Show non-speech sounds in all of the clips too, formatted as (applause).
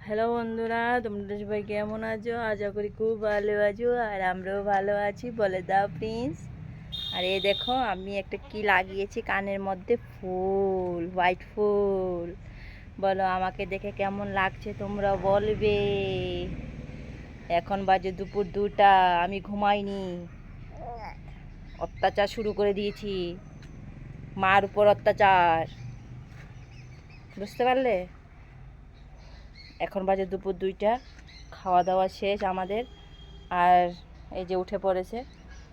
Hello বন্ধুরা, তোমরা সবাই কেমন আছো? আশা করি খুব ভালো আছো, আর আমরাও ভালো আছি, বলে দাও প্রিন্স। আর এই দেখো, আমি একটা কি লাগিয়েছি কানের মধ্যে? ফুল, হোয়াইট ফুল। বলো, আমাকে দেখে কেমন লাগছে তোমরা বলবে। এখন বাজে দুপুর দুটা, আমি ঘুমাইনি। অত্যাচার শুরু করে দিয়েছি। মার উপর অত্যাচার। বুঝতে পারলে? এখন বাজে দুপুর দুইটা। খাওয়া দাওয়া শেষ আমাদের। আর এই যে উঠে পড়েছে,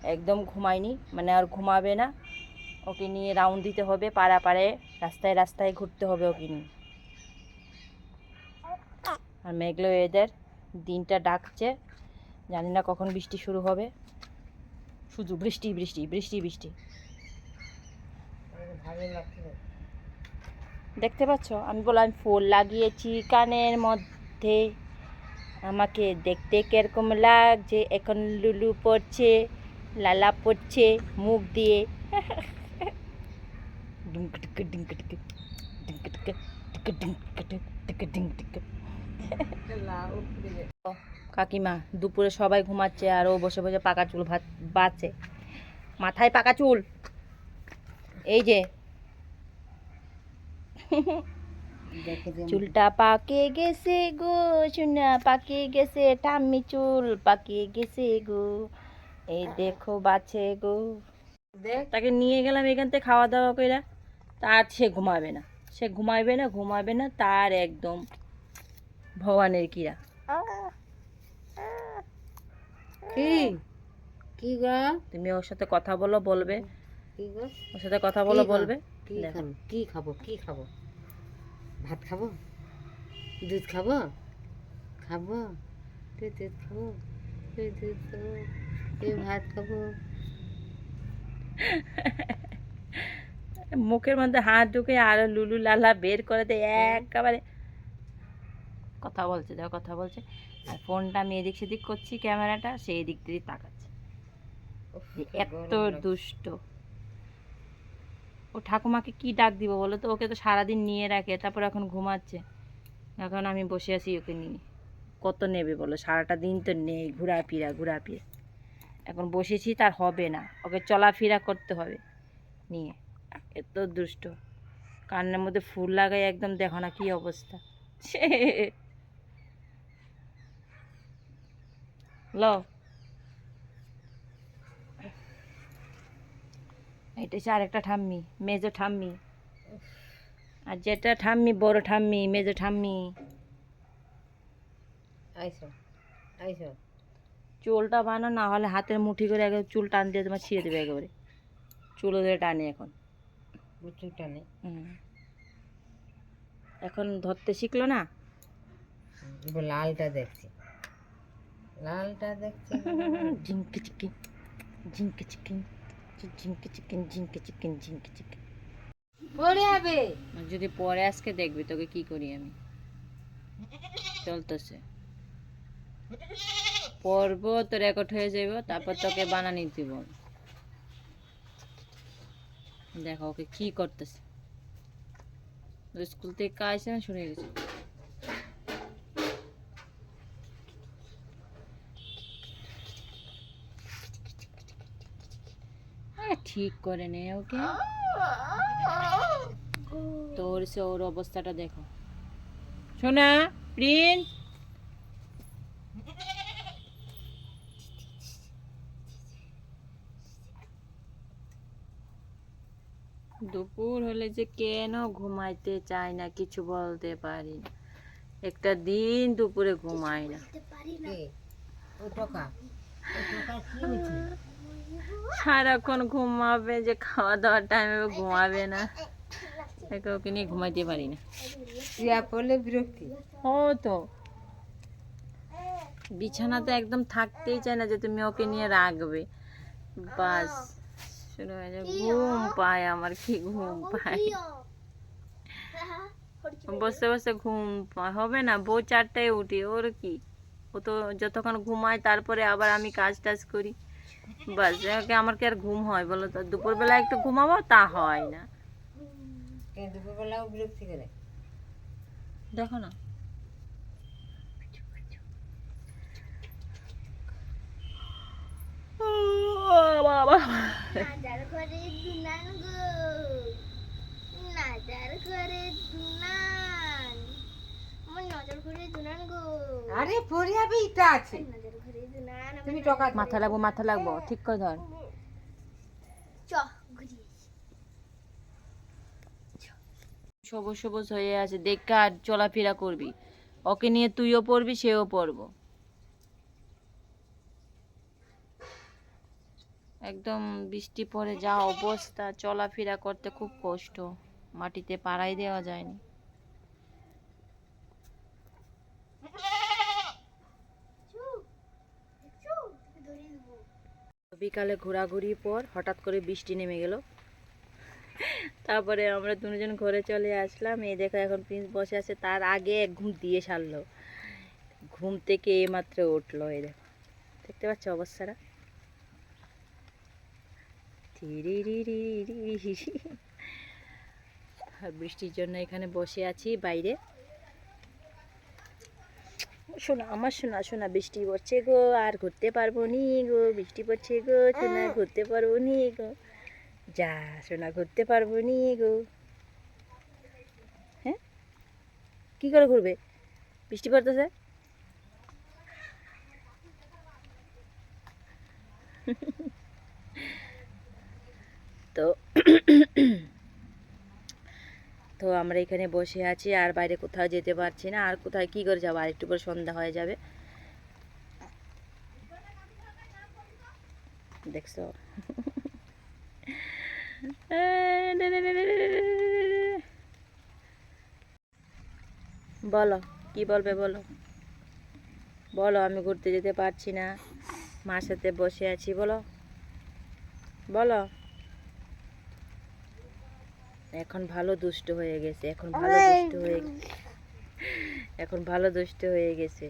একদম ঘুমায়নি মানে আর ঘুমাবে না। ওকে নিয়ে রাউন্ড দিতে হবে, পাড়া পাড়ে, রাস্তায় রাস্তায় ঘুরতে হবে ওকে নিয়ে। আর মেঘলো এদের দিনটা ডাকছে। জানি না কখন বৃষ্টি শুরু হবে। শুধু বৃষ্টি বৃষ্টি বৃষ্টি বৃষ্টি। দেখতে পাচ্ছ? আমি বললাম ফুল লাগিয়েছি কানের মধ্যে। আমাকে দেখতে কীরকম লাগছে? এখন লুলু পড়ছে লালা পড়ছে মুখ দিয়ে। কাকিমা দুপুরে সবাই ঘুমাচ্ছে আর ও বসে বসে পাকা চুল ভাত বাচ্ছে। মাথায় পাকা চুল। এই যে। চুলটা পাকে গেছে গো সোনা পাকে গেছে ঠাম্মি চুল পাকে গেছে গো। এই দেখো বাছে গো। দেখ। তাকে নিয়ে গেলাম এখান থেকে খাওয়া দাওয়া করে তার সে ঘুমাবে না। সে ঘুমাবে না ঘুমাবে না তার একদম ভগবানের কিরা কি? কি গো? তুমি ওর সাথে কথা বলো বলবে। কি গো? ওর সাথে কথা বলো বলবে। কি খাব? কি খাব? কি খাব? ভাত খাব? দুধ খাব? খাব? তুই দুধ খাব? তুই দুধ খাব? তুই ভাত খাব? (laughs) মুখের মধ্যে হাত ঢুকে আরও লুলু লালা বের করে দেয় একেবারে। কথা বলছে দেখো কথা বলছে। আর ফোনটা আমি এদিক সেদিক করছি ক্যামেরাটা সেই দিক দিয়ে তাকাচ্ছে। এত। দুষ্ট। ও ঠাকুমাকে কি ডাক দিব বলো তো? ওকে তো সারাদিন নিয়ে রাখে তারপর এখন ঘুমাচ্ছে। এখন আমি বসে আছি ওকে নিয়ে। কত নেবে বলো? সারাটা দিন তো নেই ঘোরাফেরা ঘোরাফেরা। এখন বসেছি তার হবে না। ওকে চলাফেরা করতে হবে নিয়ে। এত দুষ্ট। কান্নার মধ্যে ফুল লাগাই একদম দেখো না কি অবস্থা। (laughs) ল। এটা হচ্ছে আরেকটা ঠাম্মি মেজো ঠাম্মি। আর যেটা ঠাম্মি বড় ঠাম্মি মেজো ঠাম্মি। আইসো আইসো। চুলটা বানো না হলে হাতের মুঠি করে একবার চুল টান দিয়ে তোমার ছিঁড়ে দেবে একেবারে। চুল ধরে টানে এখন। নেই হুম। এখন ধরতে শিখলো না? লালটা দেখছি। লালটা দেখছি। ঝিঙ্কে চিকেন ঝিঙ্কে চিকেন ঝিঙ্কে চিকেন ঝিঙ্কে চিকেন ঝিঙ্কে চিকেন। পড়ে যাবে যদি পরে আজকে দেখবি তোকে কি করি আমি? চলতেছে। পড়ব তো রেকর্ড হয়ে যাবে তারপর তোকে বানানি দিব। দেখো ওকে কি করতেছে। স্কুল থেকে কাজ আসে না শুনে গেছে। ঠিক করে নে, ওকে? তোর সে ওর অবস্থাটা দেখো। শোনা, প্রিন্স? দুপুর হলে যে কেন ঘুমাইতে চায় না, কিছু বলতে পারি না। একটা দিন দুপুরে ঘুমাই না। সারাক্ষণ ঘুমাবে যে খাওয়া দাওয়ার টাইমে ঘুমাবে না। একে ওকে নিয়ে ঘুমাইতে পারি না। শুয়া পড়লে বিরক্তি। ও তো। বিছানাতে একদম থাকতেই চায় না যে তুমি ওকে নিয়ে রাখবে। বাস শুরু হয়ে যায় ঘুম পায় আমার কি ঘুম পায়। বসে বসে ঘুম পায় হবে না বউ চারটায় উঠি ওর কি? ও তো যতক্ষণ ঘুমায় তারপরে আবার আমি কাজ টাজ করি। বাস ওকে আমার কি আর ঘুম হয় বলো তো? দুপুরবেলা একটু ঘুমাবো তা হয় না। দুপুরবেলাও বিরক্তি করে দেখো না। বাবা নাজার করে দুনান গো। নাজার করে দুনান। আমার নজর ঘুরে দুনান গো। আরে পরে যাবে আছে। তুমি টকা মাথা লাগবো মাথা লাগবো, ঠিক করে ধর। সবুজ সবুজ হয়ে আছে, দেখে আর চলাফেরা করবি। ওকে নিয়ে তুইও পড়বি, সেও পড়ব। একদম বৃষ্টি পড়ে, যা অবস্থা, চলাফেরা করতে খুব কষ্ট। মাটিতে পাড়াই দেওয়া যায়নি ধরিয়ে দেবো বিকালে ঘোরাঘুরির পর হঠাৎ করে বৃষ্টি নেমে গেল। তারপরে আমরা দুজন ঘরে চলে আসলাম। এই দেখো এখন প্রিন্স বসে আছে, তার আগে এক ঘুম দিয়ে সারলো। ঘুম থেকে এইমাত্র উঠল, এই দেখো। দেখতে পাচ্ছ অবস্থাটা? বৃষ্টির জন্য এখানে বসে আছি বাইরে। শোনা আমার শোনা শোনা বৃষ্টি পড়ছে গো আর ঘুরতে পারব নি গো বৃষ্টি পড়ছে গো শোনা ঘুরতে পারব নি গো। যা শোনা ঘুরতে পারব নি গো। হ্যাঁ? কি করে ঘুরবে? বৃষ্টি পড়তেছে? (laughs) তো তো আমরা এখানে বসে আছি, আর বাইরে কোথাও যেতে পারছি না। আর কোথায়, কি করে যাব? আর একটু করে সন্ধ্যা হয়ে যাবে। দেখছ? বলো, কি বলবে বলো? বলো, আমি ঘুরতে যেতে পারছি না। মার সাথে বসে আছি, বলো। বলো। এখন ভালো দুষ্ট হয়ে গেছে এখন ভালো দুষ্ট হয়ে এখন ভালো দুষ্ট হয়ে গেছে।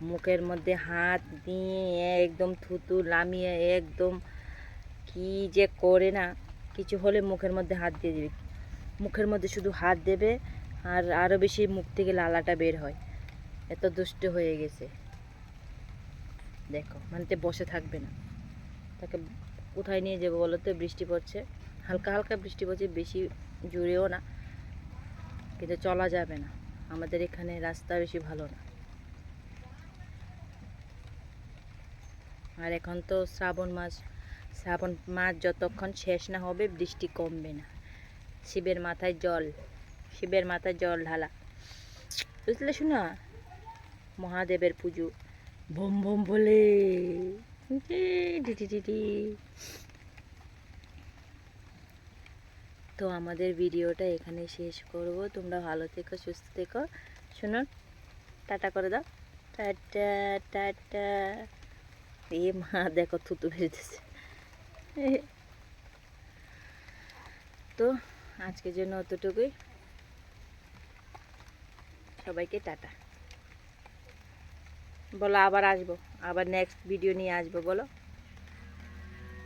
মুখের মধ্যে হাত দিয়ে একদম থুতু লামিয়ে একদম কি যে করে না কিছু হলে মুখের মধ্যে হাত দিয়ে দিবে। মুখের মধ্যে শুধু হাত দেবে আর আরও বেশি মুখ থেকে লালাটা বের হয়। এত দুষ্ট হয়ে গেছে। দেখো মানে তে বসে থাকবে না। তাকে কোথায় নিয়ে যাব বলো তো? বৃষ্টি পড়ছে। হালকা হালকা বৃষ্টি পড়ছে বেশি জোরেও না। কিন্তু চলা যাবে না। আমাদের এখানে রাস্তা বেশি ভালো না। আর এখন তো শ্রাবণ মাস। শ্রাবণ মাস যতক্ষণ শেষ না হবে, বৃষ্টি কমবে না। শিবের মাথায় জল। শিবের মাথায় জল ঢালা। বুঝলে শোনা? মহাদেবের পুজো। ভোম ভোম বলে। টি টি। তো আমাদের ভিডিওটা এখানে শেষ করব। তোমরা ভালো থেকো, সুস্থ থেকো। শোনো, টাটা করে দাও। Tata tata. এ মা, দেখো থুতু বেরিয়েছে তো আজকের জন্য অতটুকুই। সবাইকে টাটা। বলো আবার আসব, আবার নেক্সট ভিডিও নিয়ে আসব, বলো।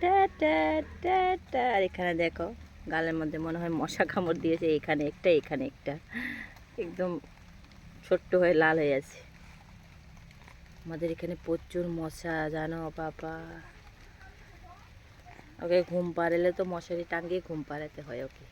Tata tata. আর এখানে দেখো। গালের মধ্যে মনে হয় মশা কামড় দিয়েছে, এখানে একটা এখানে একটা। একদম ছোট্ট হয়ে লাল হয়ে আছে। আমাদের এখানে প্রচুর মশা, জানো বাবা। ওকে ঘুম পাড়ালে তো মশারি টাঙ্গিয়ে ঘুম পাড়াতে হয় ওকে।